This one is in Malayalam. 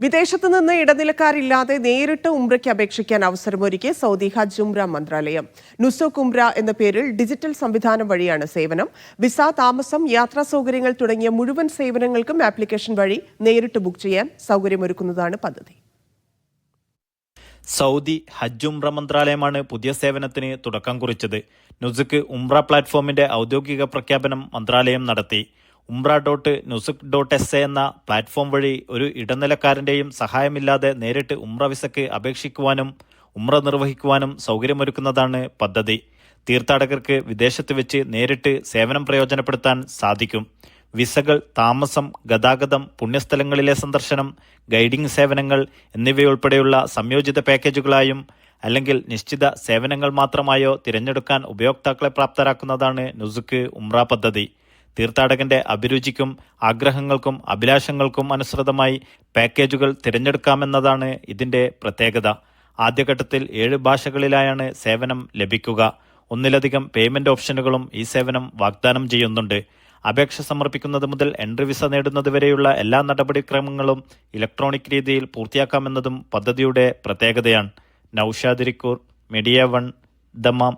വിദേശത്ത് നിന്ന് ഇടനിലക്കാരില്ലാതെ നേരിട്ട് ഉംറയ്ക്ക് അപേക്ഷിക്കാൻ അവസരമൊരുക്കി സൗദി ഹജ്ജ് ഉംറ മന്ത്രാലയം. നുസുക് ഉംറ എന്ന പേരിൽ ഡിജിറ്റൽ സംവിധാനം വഴിയാണ് സേവനം. വിസ താമസം യാത്രാ സൗകര്യങ്ങൾ തുടങ്ങിയ മുഴുവൻ സേവനങ്ങൾക്കും ആപ്ലിക്കേഷൻ വഴി നേരിട്ട് ബുക്ക് ചെയ്യാൻ സൗകര്യമൊരുക്കുന്നതാണ് പദ്ധതി. സൗദി ഹജ്ജ് ഉംറ മന്ത്രാലയമാണ് പുതിയ സേവനത്തിന് തുടക്കം കുറിച്ചത്. നുസുക്ക് ഉംറ പ്ലാറ്റ്ഫോമിന്റെ ഔദ്യോഗിക പ്രഖ്യാപനം മന്ത്രാലയം നടത്തി. ഉംറ ഡോട്ട് നുസുക് ഡോട്ട് എസ് എ എന്ന പ്ലാറ്റ്ഫോം വഴി ഒരു ഇടനിലക്കാരന്റെയും സഹായമില്ലാതെ നേരിട്ട് ഉംറ വിസയ്ക്ക് അപേക്ഷിക്കുവാനും ഉംറ നിർവഹിക്കുവാനും സൗകര്യമൊരുക്കുന്നതാണ് പദ്ധതി. തീർത്ഥാടകർക്ക് വിദേശത്ത് വെച്ച് നേരിട്ട് സേവനം പ്രയോജനപ്പെടുത്താൻ സാധിക്കും. വിസകൾ താമസം ഗതാഗതം പുണ്യസ്ഥലങ്ങളിലെ സന്ദർശനം ഗൈഡിംഗ് സേവനങ്ങൾ എന്നിവയുൾപ്പെടെയുള്ള സംയോജിത പാക്കേജുകളായും അല്ലെങ്കിൽ നിശ്ചിത സേവനങ്ങൾ മാത്രമായോ തിരഞ്ഞെടുക്കാൻ ഉപയോക്താക്കളെ പ്രാപ്തരാക്കുന്നതാണ് നുസുക്ക് ഉംറ പദ്ധതി. തീർത്ഥാടകന്റെ അഭിരുചിക്കും ആഗ്രഹങ്ങൾക്കും അഭിലാഷങ്ങൾക്കും അനുസൃതമായി പാക്കേജുകൾ തിരഞ്ഞെടുക്കാമെന്നതാണ് ഇതിന്റെ പ്രത്യേകത. ആദ്യഘട്ടത്തിൽ ഏഴ് ഭാഷകളിലായാണ് സേവനം ലഭിക്കുക. ഒന്നിലധികം പേയ്മെന്റ് ഓപ്ഷനുകളും ഈ സേവനം വാഗ്ദാനം ചെയ്യുന്നുണ്ട്. അപേക്ഷ സമർപ്പിക്കുന്നത് മുതൽ എൻട്രി വിസ നേടുന്നതുവരെയുള്ള എല്ലാ നടപടിക്രമങ്ങളും ഇലക്ട്രോണിക് രീതിയിൽ പൂർത്തിയാക്കാമെന്നതും പദ്ധതിയുടെ പ്രത്യേകതയാണ്. നൌഷാദിരിക്കൂർ മീഡിയ വൺ ദമാം.